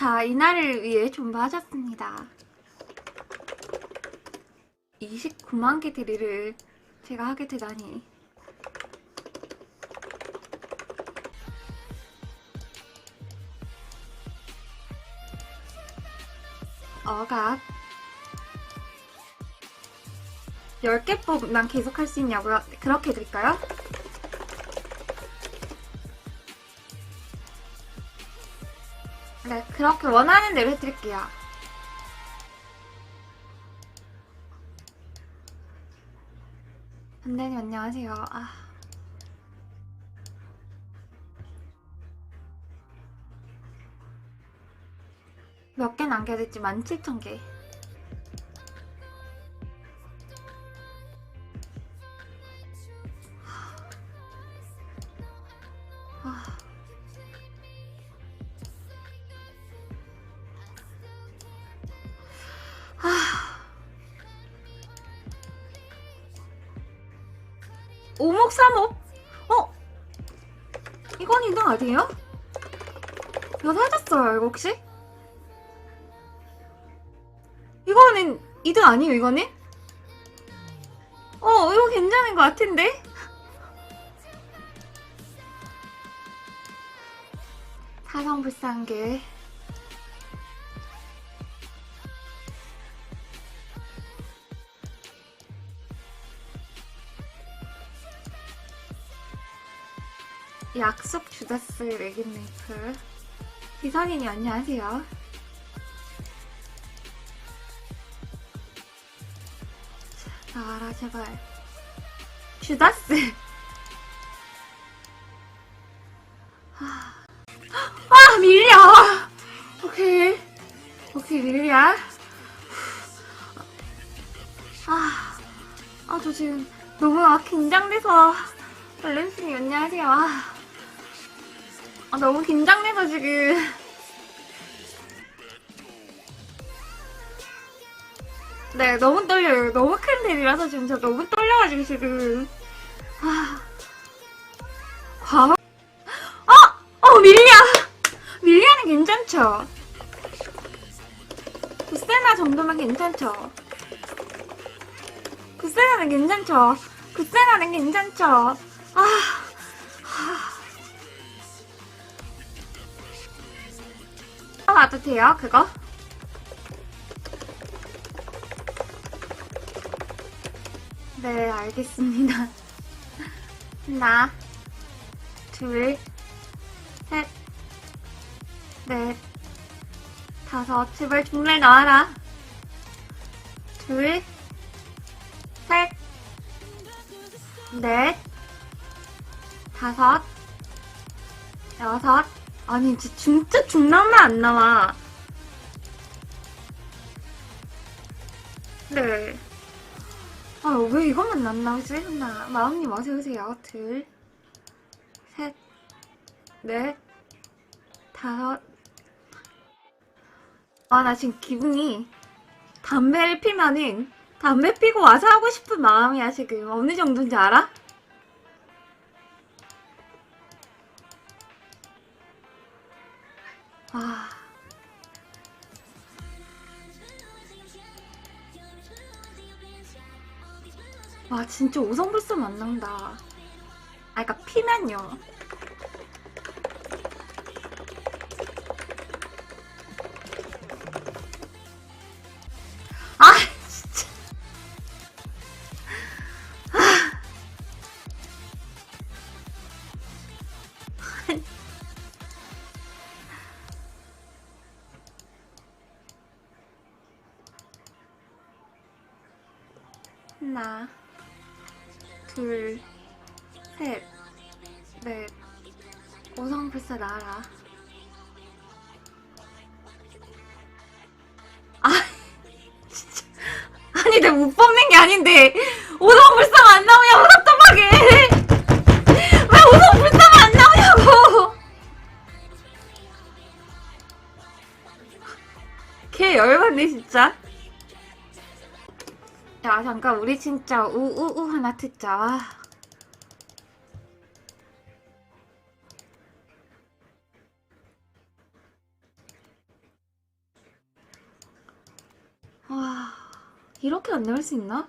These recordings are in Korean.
자, 이날을 위해 존버하셨습니다. 29만 개 드릴을 제가 하게 되다니. 어각. 10개 뽑만 계속 할 수 있냐고요? 그렇게 해드릴까요? 네, 그렇게 원하는 대로 해드릴게요. 반대님 안녕하세요. 아. 몇개 남겨야 될지 17,000개. 635 어? 이건 인당 아니에요? 이거 사줬어요 이거 혹시? 이거는 이등 아니에요 이거는? 어 이거 괜찮은 것 같은데? 사랑 불쌍계 약속 주다스 레깅메이플. 이선인이 안녕하세요. 자, 나와라, 제발. 주다스! 아, 아, 밀려! 오케이. 오케이, 밀려. 아, 아, 저 지금 너무 아, 긴장돼서. 밸런스님, 안녕하세요. 아, 아, 너무 긴장돼서 지금. 네, 너무 떨려요. 너무 큰 데이라서 지금 저 너무 떨려가지고 지금. 아, 과거. 어! 어, 밀려! 밀려는 괜찮죠? 구세나 정도면 괜찮죠? 구세나는 괜찮죠? 구세나는 괜찮죠? 아, 아, 와도 돼요, 그거? 네, 알겠습니다. 하나, 둘, 셋, 넷, 다섯. 제발 중래 나와라. 둘, 셋, 넷, 다섯, 여섯. 아니, 진짜, 중남만 안 나와. 네. 아, 왜 이것만 안 나오지? 하나, 마음님 어서 오세요. 둘, 셋, 넷, 다섯. 아, 나 지금 기분이 담배를 피면은 담배 피고 와서 하고 싶은 마음이야, 지금. 어느 정도인지 알아? 아. 진짜 오성불성 안 난다. 아, 그니까 피면요. 아, 없는 게 아닌데. 오성 불상 안 나오냐고 답답하게. 왜 오성 불상 안 나오냐고. 걔 열받네 진짜. 야 잠깐 우리 진짜 우우우 하나 듣자. 와. 이렇게 안 나올 수 있나?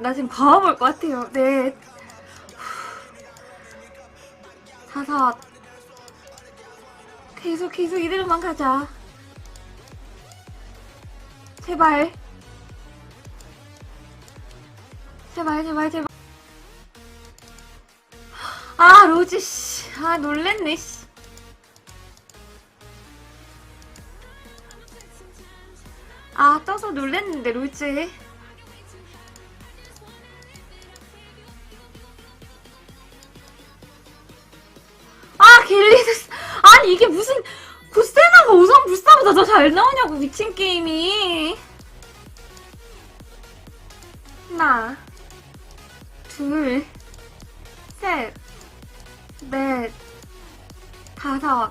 나 지금 과음 올것 같아요. 네. 다섯. 계속, 계속 이대로만 가자. 제발. 제발, 제발, 제발. 아, 로즈, 씨. 아, 놀랬네, 씨. 아, 떠서 놀랬는데, 로즈. 아니, 이게 무슨, 구세나가 우선 불사보다 더 잘 나오냐고, 미친 게임이. 하나, 둘, 셋, 넷, 다섯.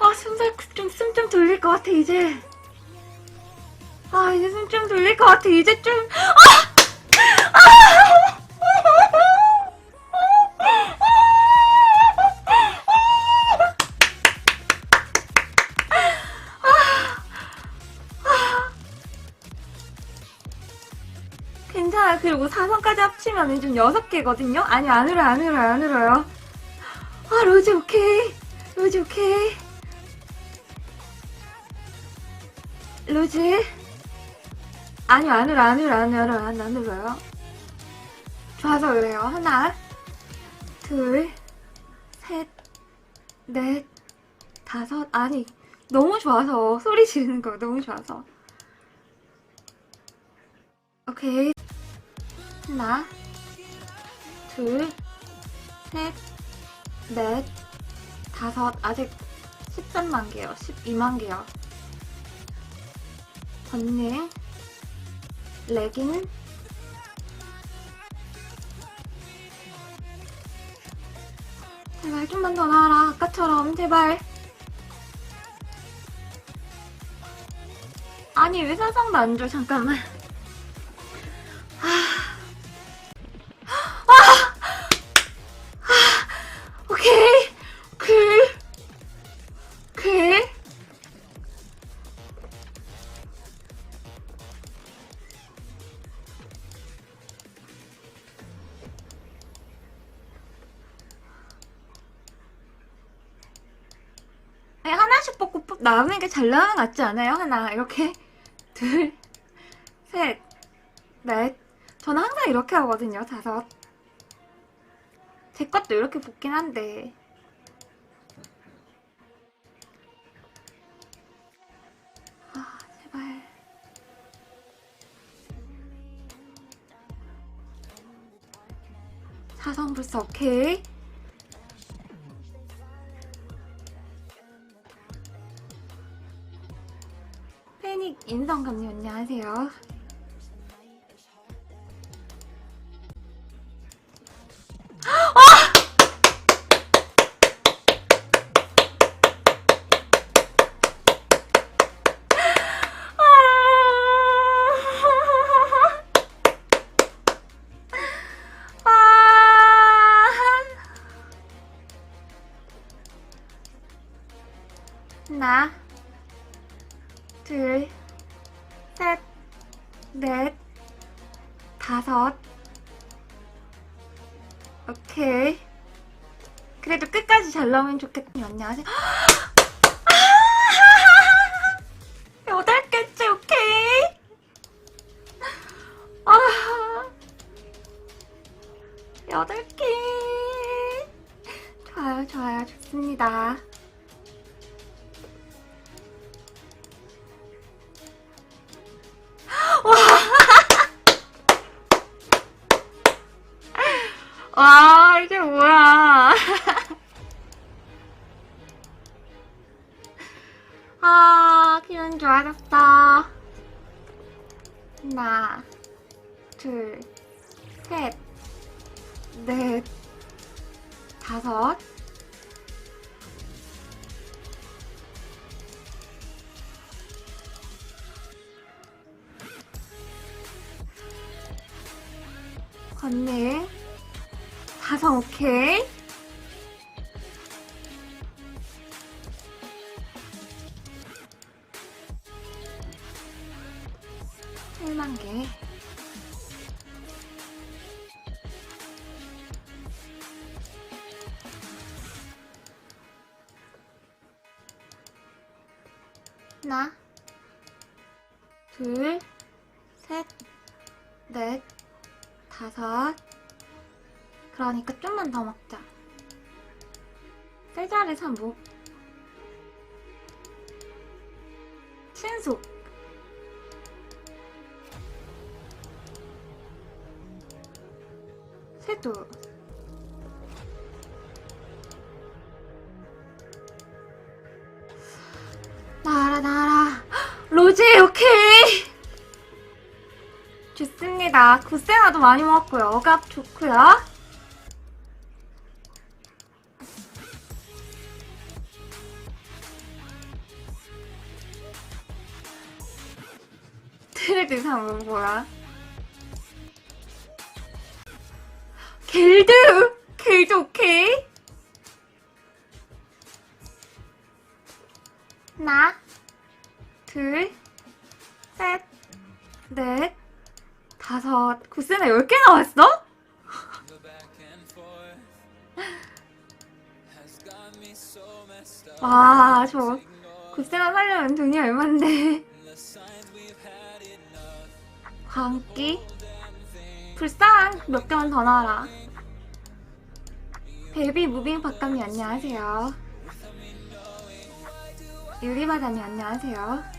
아, 숨살 좀, 숨 좀 돌릴 것 같아, 이제. 아, 이제 숨 좀 돌릴 것 같아, 이제 좀. 괜찮아. 그리고 사선까지 합치면 좀 6개거든요? 아니, 안 울어요, 안 울어요, 안 울어요. 아, 로즈 오케이. 로즈 오케이. 로즈. 아니요, 안 울어, 안 울어, 안 울어, 안, 안 울어요. 좋아서 그래요. 하나, 둘, 셋, 넷, 다섯. 아니, 너무 좋아서. 소리 지르는 거 너무 좋아서. 오케이. 하나, 둘, 셋, 넷, 다섯. 아직 13만 개요. 12만 개요. 건닝, 레깅, 제발 좀만 더 나와라. 아까처럼 제발. 아니 왜 사상도 안 줘? 잠깐만. 하나씩 뽑고 뽑- 나오는 게 잘 나오는 것 같지 않아요? 하나, 이렇게. 둘, 셋, 넷. 저는 항상 이렇게 하거든요, 다섯. 제 것도 이렇게 뽑긴 한데. 아, 제발. 사성 불사 오케이. 인성 감님 안녕하세요. 하나, 둘, 셋, 넷, 다섯. 오케이. 그래도 끝까지 잘 나오면 좋겠다. 안녕하세요. 건네. 다섯, 오케이. 일만 개. 하나, 둘, 셋, 넷, 다섯. 그러니까 좀만 더 먹자. 쌀자리 삼복. 신속. 세두. 좋습니다. 구세나도 많이 먹었고요. 억압 좋고요. 트레드 상은 뭐야? 겔드! 겔드 오케이? 하나, 둘, 셋, 넷, 다섯. 구세나 10개 나왔어? 와, 저 구세나 살려면 돈이 얼만데. 광기 불쌍 몇 개만 더 나와라 베이비 무빙 박감이 안녕하세요 유리바다님 안녕하세요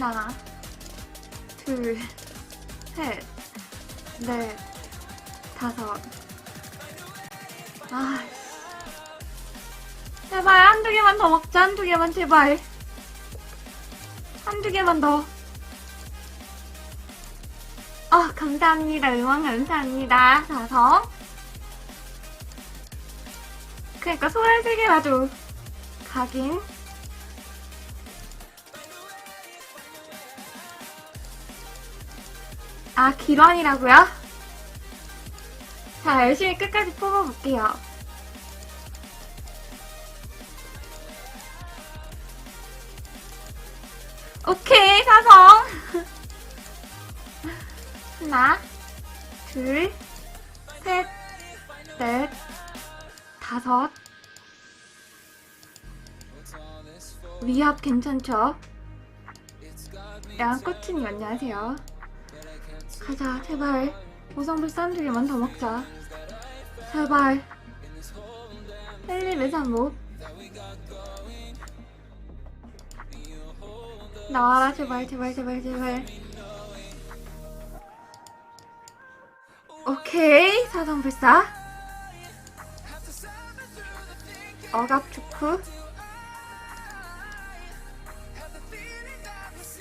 하나 둘 셋 넷 다섯 아, 제발 한두 개만 더 먹자. 한두 개만 제발. 한두 개만 더. 아, 감사합니다. 응원 감사합니다. 다섯. 그러니까 소랄 세 개라도 가긴. 아, 기런이라고요? 자, 열심히 끝까지 뽑아볼게요. 오케이, 사성. 하나, 둘, 셋, 넷, 다섯. 위압 괜찮죠? 양꼬치님 안녕하세요. 가자, 제발. 보성불 개만 더 먹자. 제발. 1, 2, 3, 5. 나와라, 제발, 제발, 제발, 제발. 오케이, 사성불사. 억압 축구.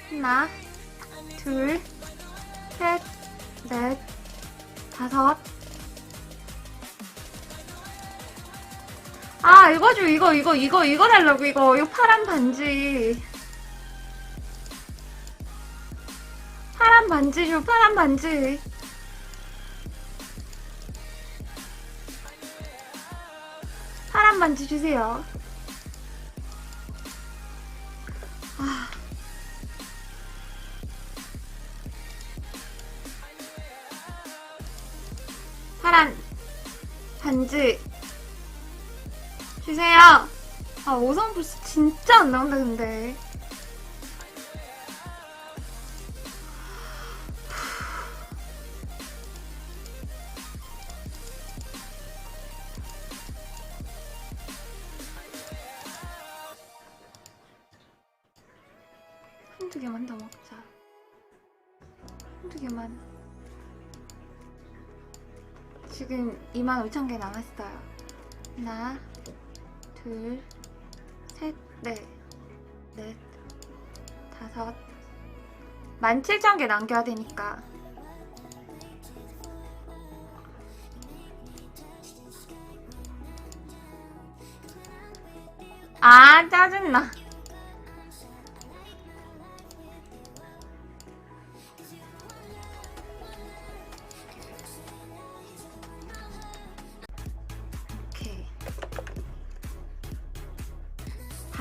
하나, 둘, 셋, 넷, 다섯. 아, 이거 줘, 이거, 이거, 이거, 이거 달라고, 이거. 이 파란 반지. 파란 반지 줘, 파란 반지. 파란 반지 주세요. 파란 반지 주세요. 아, 5성 불스 진짜 안 나온다, 근데. 지금 25,000개 남았어요. 하나, 둘, 셋, 넷, 넷, 다섯. 17,000개 남겨야 되니까. 아, 짜증나.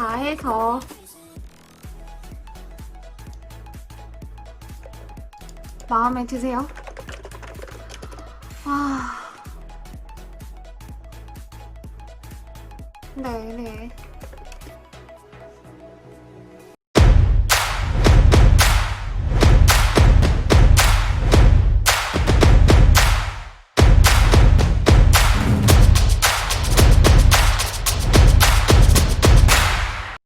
다 해서 마음에 드세요? 아. 네, 네.